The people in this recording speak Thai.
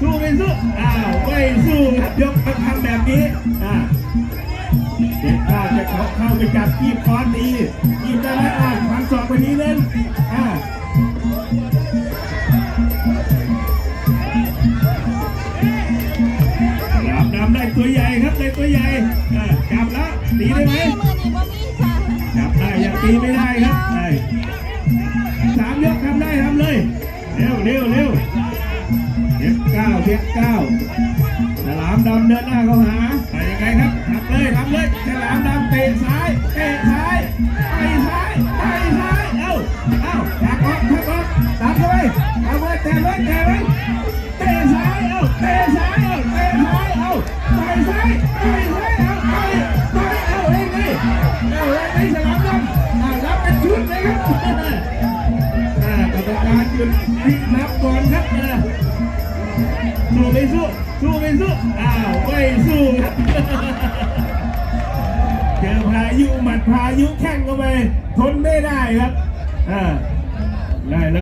สู้ไม่สู้อ้าวไม่สู้ครับยกมาทำแบบนี้อ่าเด็กข้าจะเข้าเข้าไปจับกีบคอนดีกีบได้ไหมอ่าฟันศอกไปนี้นึงอ่าดำดำได้ตัวใหญ่ครับได้ตัวใหญ่อ่าจับแล้วตีได้ไหมมือนี้บ่มีจ้ะจับได้ยังตีไม่ได้ครับสามยกทำได้ทำเลยเร็วเร็วเร็ว เกเก้าเด็กเก้าฉลามดำเดินหน้าเข้าหาไปยังไงครับทำเลยทำเลยฉลามดำเตะซ้ายเตะซ้ายไปซ้ายไปซ้ายเอ้าเอ้าหักออกหักออกตามเข้าไปตามไปเตะไว้เตะไว้เตะซ้ายเอ้าเตะซ้ายเอ้าเตะซ้ายเอ้าไปซ้ายไปซ้ายเอ้าไปไปเอ้าเฮ้ยนี่เอ้าเฮ้ยนี่ฉลามดำอ่ารับเป็นชุดเลยครับอ่ากรรมการหยุดทีนับก่อนครับ สู้ไม่สู้สู้ไม่สู้อ้าวไม่สู้ครับเจอพายุหมัดพายุแข้งเข้าไปทนไม่ได้ครับอ่าได้แล้ว